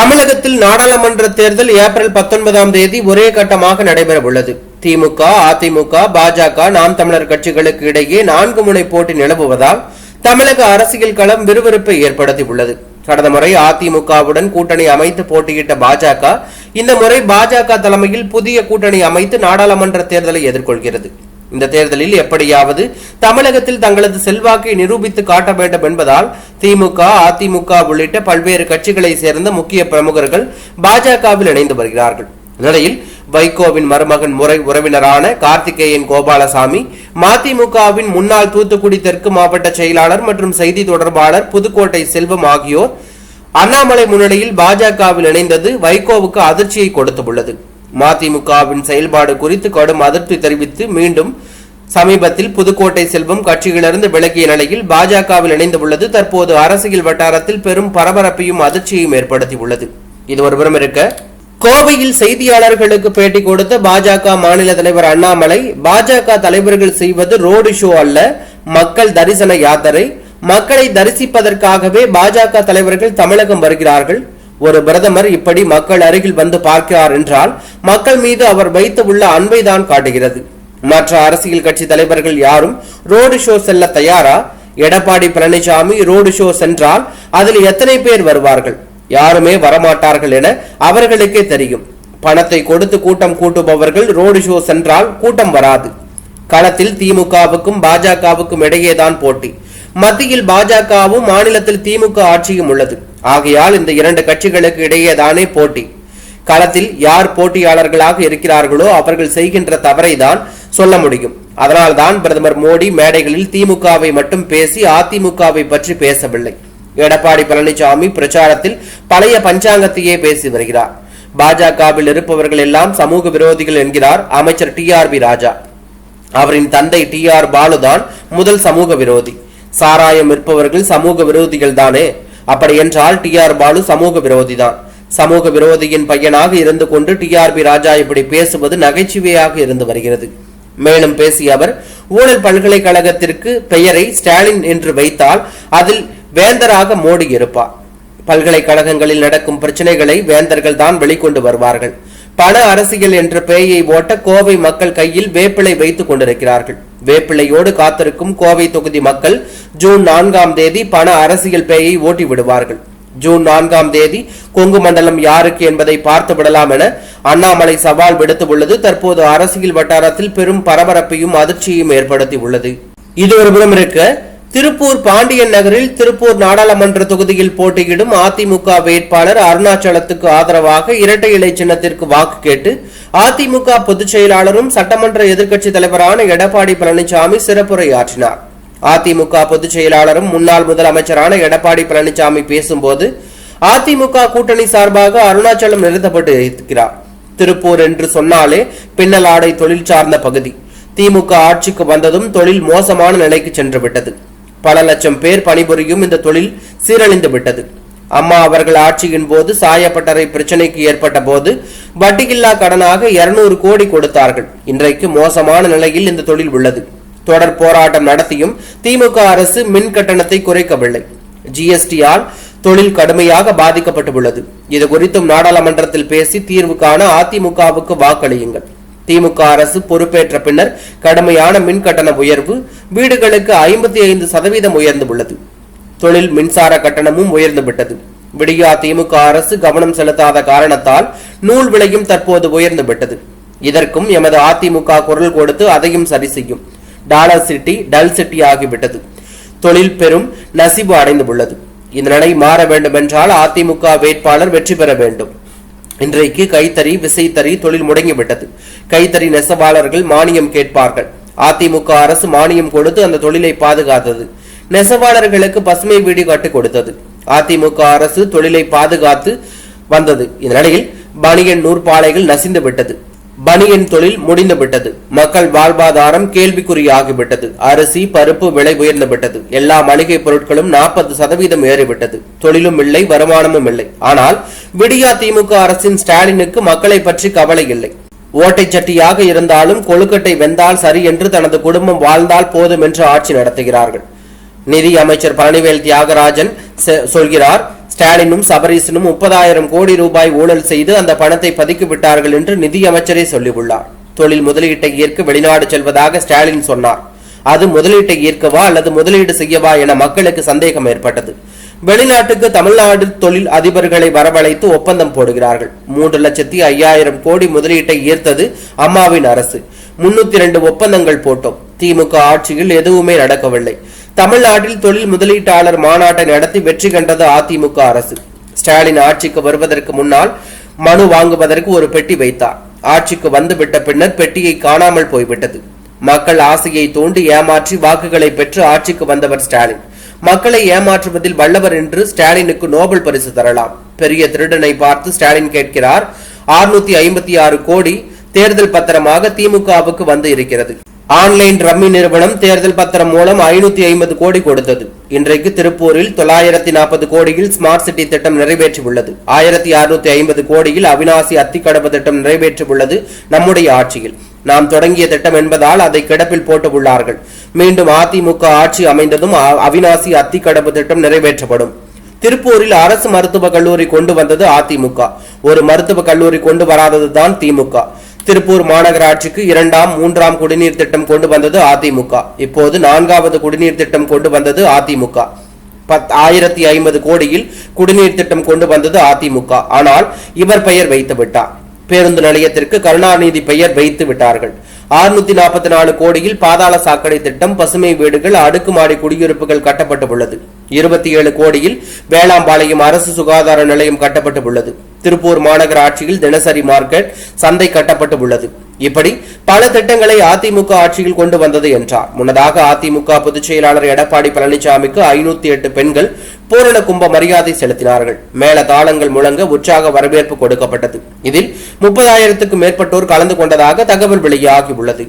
தமிழகத்தில் நாடாளுமன்ற தேர்தல் ஏப்ரல் பத்தொன்பதாம் தேதி ஒரே கட்டமாக நடைபெற உள்ளது திமுக அதிமுக பாஜக நாம் தமிழர் கட்சிகளுக்கு இடையே நான்கு முனை போட்டி நிலவுவதால் தமிழக அரசியல் களம் விறுவிறுப்பை ஏற்படுத்தி உள்ளது கடந்த முறை அதிமுகவுடன் கூட்டணி அமைத்து போட்டியிட்ட பாஜக இந்த முறை பாஜக தலைமையில் புதிய கூட்டணி அமைத்து நாடாளுமன்ற தேர்தலை எதிர்கொள்கிறது. இந்த தேர்தலில் எப்படியாவது தமிழகத்தில் தங்களது செல்வாக்கை நிரூபித்து காட்ட வேண்டும் என்பதால் திமுக அதிமுக உள்ளிட்ட பல்வேறு கட்சிகளை சேர்ந்த முக்கிய பிரமுகர்கள் பாஜகவில் இணைந்து வருகிறார்கள். இந்நிலையில் வைகோவின் மருமகன் முறை உறவினரான கார்த்திகேயன் கோபாலசாமி மதிமுகவின் முன்னாள் தூத்துக்குடி தெற்கு மாவட்ட செயலாளர் மற்றும் செய்தி தொடர்பாளர் புதுக்கோட்டை செல்வம் ஆகியோர் அண்ணாமலை முன்னிலையில் பாஜகவில் இணைந்தது வைகோவுக்கு அதிர்ச்சியை கொடுத்துள்ளது. மதிமுகவின் செயல்பாடு குறித்து கடும் அதிருப்தி தெரிவித்து மீண்டும் சமீபத்தில் புதுக்கோட்டை செல்வம் கட்சியிலிருந்து விலகிய நிலையில் பாஜகவில் இணைந்துள்ளது. தற்போது அரசியல் வட்டாரத்தில் பெரும் பரபரப்பையும் அதிர்ச்சியையும் ஏற்படுத்தியுள்ளது. இது ஒருபுறம் இருக்க கோவையில் செய்தியாளர்களுக்கு பேட்டி கொடுத்த பாஜக மாநில தலைவர் அண்ணாமலை பாஜக தலைவர்கள் செய்வது ரோடு ஷோ அல்ல மக்கள் தரிசன யாத்திரை. மக்களை தரிசிப்பதற்காகவே பாஜக தலைவர்கள் தமிழகம் வருகிறார்கள். ஒரு பிரதமர் இப்படி மக்கள் அருகில் வந்து பார்க்கிறார் என்றால் மக்கள் மீது அவர் வைத்து உள்ள அன்பை தான் காட்டுகிறது. மற்ற அரசியல் கட்சி தலைவர்கள் யாரும் ரோடு ஷோ செல்ல தயாரா? எடப்பாடி பழனிசாமி ரோடு ஷோ சென்றால் அதில் எத்தனை பேர் வருவார்கள்? யாருமே வரமாட்டார்கள் என அவர்களுக்கே தெரியும். பணத்தை கொடுத்து கூட்டம் கூட்டுபவர்கள் ரோடு ஷோ சென்றால் கூட்டம் வராது. களத்தில் திமுகவுக்கும் பாஜகவுக்கும் இடையேதான் போட்டி. மத்தியில் பாஜகவும் மாநிலத்தில் திமுக ஆட்சியும் உள்ளது. ஆகையால் இந்த இரண்டு கட்சிகளுக்கு இடையேதானே போட்டி. களத்தில் யார் போட்டியாளர்களாக இருக்கிறார்களோ அவர்கள் செய்கின்ற தவறை தான் சொல்ல முடியும். அதனால்தான் பிரதமர் மோடி மேடைகளில் திமுகவை மட்டும் பேசி அதிமுகவை பற்றி பேசவில்லை. எடப்பாடி பழனிசாமி பிரச்சாரத்தில் பழைய பஞ்சாங்கத்தையே பேசி வருகிறார். பாஜகவில் இருப்பவர்கள் எல்லாம் சமூக விரோதிகள் என்கிறார் அமைச்சர் டி ஆர் பி ராஜா. அவரின் தந்தை டி ஆர் பாலுதான் முதல் சமூக விரோதி. சாராயம் விற்பவர்கள் சமூக விரோதிகள் தானே. அப்படி என்றால் டி ஆர் பாலு சமூக விரோதிதான் சமூக விரோதியின் பையனாக இருந்து கொண்டு டி ஆர் பி ராஜா இப்படி பேசுவது நகைச்சுவையாக இருந்து வருகிறது. மேலும் பேசிய அவர் ஊழல் பல்கலைக்கழகத்திற்கு பெயரை ஸ்டாலின் என்று வைத்தால் அதில் வேந்தராக மோடி இருப்பார். பல்கலைக்கழகங்களில் நடக்கும் பிரச்சனைகளை வேந்தர்கள் தான் வெளிக்கொண்டு வருவார்கள். பண அரசியல் என்ற பேயை ஓட்ட கோவை மக்கள் கையில் வேப்பிலை வைத்துக் கொண்டிருக்கிறார்கள். வேப்பிள்ளையோடு காத்திருக்கும் கோவை தொகுதி மக்கள் ஜூன் நான்காம் தேதி பண அரசியல் பேயை ஓட்டி விடுவார்கள். ஜூன் நான்காம் தேதி கொங்கு மண்டலம் யாருக்கு என்பதை பார்த்து விடலாம் என அண்ணாமலை சவால் விடுத்துள்ளது தற்போது அரசியல் வட்டாரத்தில் பெரும் பரபரப்பையும் அதிர்ச்சியையும் ஏற்படுத்தி உள்ளது. இது ஒருபுறம் இருக்க திருப்பூர் பாண்டியன் நகரில் திருப்பூர் நாடாளுமன்ற தொகுதியில் போட்டியிடும் அதிமுக வேட்பாளர் அருணாச்சலத்துக்கு ஆதரவாக இரட்டை இலை சின்னத்திற்கு வாக்கு கேட்டு அதிமுக பொதுச் செயலாளரும் சட்டமன்ற எதிர்க்கட்சி தலைவரான எடப்பாடி பழனிசாமி சிறப்புரையாற்றினார். அதிமுக பொதுச் செயலாளரும் முன்னாள் முதலமைச்சரான எடப்பாடி பழனிசாமி பேசும்போது அதிமுக கூட்டணி சார்பாக அருணாச்சலம் நிறுத்தப்பட்டு இருக்கிறார். திருப்பூர் என்று சொன்னாலே பின்னலாடை தொழில் சார்ந்த பகுதி. திமுக ஆட்சிக்கு வந்ததும் தொழில் மோசமான நிலைக்கு சென்று விட்டது. பல லட்சம் பேர் பணிபுரியும் இந்த தொழில் சீரழிந்து விட்டது. அம்மா அவர்கள் ஆட்சியின் போது சாயப்பட்டறை பிரச்சனைக்கு ஏற்பட்ட போது வட்டியில்லா கடனாக 200 கோடி கொடுத்தார்கள். இன்றைக்கு மோசமான நிலையில் இந்த தொழில் உள்ளது. தொடர் போராட்டம் நடத்தியும் திமுக அரசு மின் கட்டணத்தை குறைக்கவில்லை. ஜிஎஸ்டியால் தொழில் கடுமையாக பாதிக்கப்பட்டுள்ளது இது குறித்தும் நாடாளுமன்றத்தில் பேசி தீர்வு காண அதிமுகவுக்கு வாக்களியுங்கள். திமுக அரசு பொறுப்பேற்ற பின்னர் கடுமையான மின் கட்டண உயர்வு வீடுகளுக்கு ஐம்பத்தி ஐந்து சதவீதம் உயர்ந்துள்ளது தொழில் மின்சார கட்டணமும் உயர்ந்து விட்டது. விடியா திமுக அரசு கவனம் செலுத்தாத காரணத்தால் நூல் விலையும் தற்போது உயர்ந்து விட்டது. இதற்கும் எமது அதிமுக குரல் கொடுத்து அதையும் சரி செய்யும். டாலர் சிட்டி டல் சிட்டி ஆகிவிட்டது. தொழில் பெரும் நசிவு அடைந்துள்ளது. இந்த நிலை மாற வேண்டும் என்றால் அதிமுக வேட்பாளர் வெற்றி பெற வேண்டும். இன்றைக்கு கைத்தறி விசைத்தறி தொழில் முடங்கிவிட்டது. கைத்தறி நெசவாளர்கள் மானியம் கேட்பார்கள். அதிமுக அரசு மானியம் கொடுத்து அந்த தொழிலை பாதுகாத்தது. நெசவாளர்களுக்கு பசுமை வீடு கட்டுக் கொடுத்தது. அதிமுக அரசு தொழிலை பாதுகாத்து வந்தது. இந்நிலையில் பனியன் நூற்பாலைகள் நசிந்து விட்டது பனியன் தொழில் முடிந்து விட்டது மக்கள் வாழ்வாதாரம் கேள்விக்குறியாகிவிட்டது. அரிசி பருப்பு விலை உயர்ந்து விட்டது எல்லா மளிகை பொருட்களும் நாற்பது சதவீதம் ஏறிவிட்டது. தொழிலும் இல்லை வருமானமும் இல்லை. ஆனால் விடியா திமுக அரசின் ஸ்டாலினுக்கு மக்களை பற்றி கவலை இல்லை. ஓட்டை சட்டியாக இருந்தாலும் கொழுக்கட்டை வெந்தால் சரி என்று தனது குடும்பம் வாழ்ந்தால் போதும் என்று ஆட்சி நடத்துகிறார்கள். நிதி அமைச்சர் பழனிவேல் தியாகராஜன் செ- சொல்கிறார் ஸ்டாலினும் சபரீசனும் முப்பதாயிரம் கோடி ரூபாய் ஊழல் செய்து அந்த பணத்தை பதுக்கி விட்டார்கள் என்று நிதியமைச்சரே சொல்லியுள்ளார். தொழில் முதலீட்டை ஈர்க்க வெளிநாடு செல்வதாக ஸ்டாலின் சொன்னார். அது முதலீட்டை ஈர்க்கவா அல்லது முதலீடு செய்யவா என மக்களுக்கு சந்தேகம் ஏற்பட்டது. வெளிநாட்டுக்கு தமிழ்நாடு தொழில் அதிபர்களை வரவழைத்து ஒப்பந்தம் போடுகிறார்கள். மூன்று லட்சத்தி ஐயாயிரம் கோடி முதலீட்டை ஈர்த்தது அம்மாவின் அரசு. முன்னூத்தி இரண்டு ஒப்பந்தங்கள் போட்டோம். திமுக ஆட்சியில் எதுவுமே நடக்கவில்லை. தமிழ்நாட்டில் தொழில் முதலீட்டாளர் மாநாட்டை நடத்தி வெற்றி கண்டது அதிமுக அரசு. ஸ்டாலின் ஆட்சிக்கு வருவதற்கு முன்னால் மனு வாங்குவதற்கு ஒரு பெட்டி வைத்தார். ஆட்சிக்கு வந்துவிட்ட பின்னர் பெட்டியை காணாமல் போய்விட்டது. மக்கள் ஆசையை தூண்டி ஏமாற்றி வாக்குகளை பெற்று ஆட்சிக்கு வந்தவர் ஸ்டாலின். மக்களை ஏமாற்றுவதில் வல்லவர் என்று ஸ்டாலினுக்கு நோபல் பரிசு தரலாம். பெரிய திருடனை பார்த்து ஸ்டாலின் கேட்கிறார் 656 ஐம்பத்தி ஆறு கோடி தேர்தல் பத்திரமாக திமுகவுக்கு வந்து இருக்கிறது. ஆன்லைன் ரம்மி நிறுவனம் தேர்தல் பத்திரம் மூலம் ஐநூத்தி ஐம்பது கோடி கொடுத்தது. இன்றைக்கு திருப்பூரில் தொள்ளாயிரத்தி நாற்பது கோடியில் ஸ்மார்ட் சிட்டி திட்டம் நிறைவேற்றியுள்ளது. ஆயிரத்தி அறுநூத்தி ஐம்பது கோடியில் அவினாசி அத்திக்கடவு திட்டம் நிறைவேற்றியுள்ளது நம்முடைய ஆட்சியில். நாம் தொடங்கிய திட்டம் என்பதால் அதை கிடப்பில் போட்டு உள்ளார்கள் மீண்டும் அதிமுக ஆட்சி அமைந்ததும் அ- அவினாசி அத்திக்கடவு திட்டம் நிறைவேற்றப்படும். திருப்பூரில் அரசு மருத்துவக் கல்லூரி கொண்டு வந்தது அதிமுக. ஒரு மருத்துவக் கல்லூரி கொண்டு வராததுதான் திமுக. திருப்பூர் மாநகராட்சிக்கு இரண்டாம் மூன்றாம் குடிநீர் திட்டம் கொண்டு வந்தது அதிமுக. இப்போது நான்காவது குடிநீர் திட்டம் கொண்டு வந்தது அதிமுக. பத் ஆயிரத்தி ஐம்பது கோடியில் குடிநீர் திட்டம் கொண்டு வந்தது அதிமுக. ஆனால் இவர் பெயர் வைத்து விட்டார். பேருந்து நிலையத்திற்கு கருணாநிதி பெயர் வைத்து விட்டார்கள். 644 நாற்பத்தி நாலு கோடியில் பாதாள சாக்கடை திட்டம் பசுமை வீடுகள் அடுக்குமாடி குடியிருப்புகள் கட்டப்பட்டு உள்ளது இருபத்தி ஏழு கோடியில் வேளாம்பாளையம் அரசு சுகாதார நிலையம் கட்டப்பட்டு உள்ளது திருப்பூர் மாநகராட்சியில் தினசரி மார்க்கெட் சந்தை கட்டப்பட்டு உள்ளது இப்படி பல திட்டங்களை அதிமுக ஆட்சியில் கொண்டு வந்தது என்றார். முன்னதாக அதிமுக பொதுச் செயலாளர் எடப்பாடி பழனிசாமிக்கு ஐநூத்தி எட்டு பெண்கள் பூரண கும்ப மரியாதை செலுத்தினார்கள். மேல தாளங்கள் முழங்க உற்சாக வரவேற்பு கொடுக்கப்பட்டது. இதில் முப்பதாயிரத்துக்கும் மேற்பட்டோர் கலந்து கொண்டதாக தகவல் வெளியாகி உள்ளது.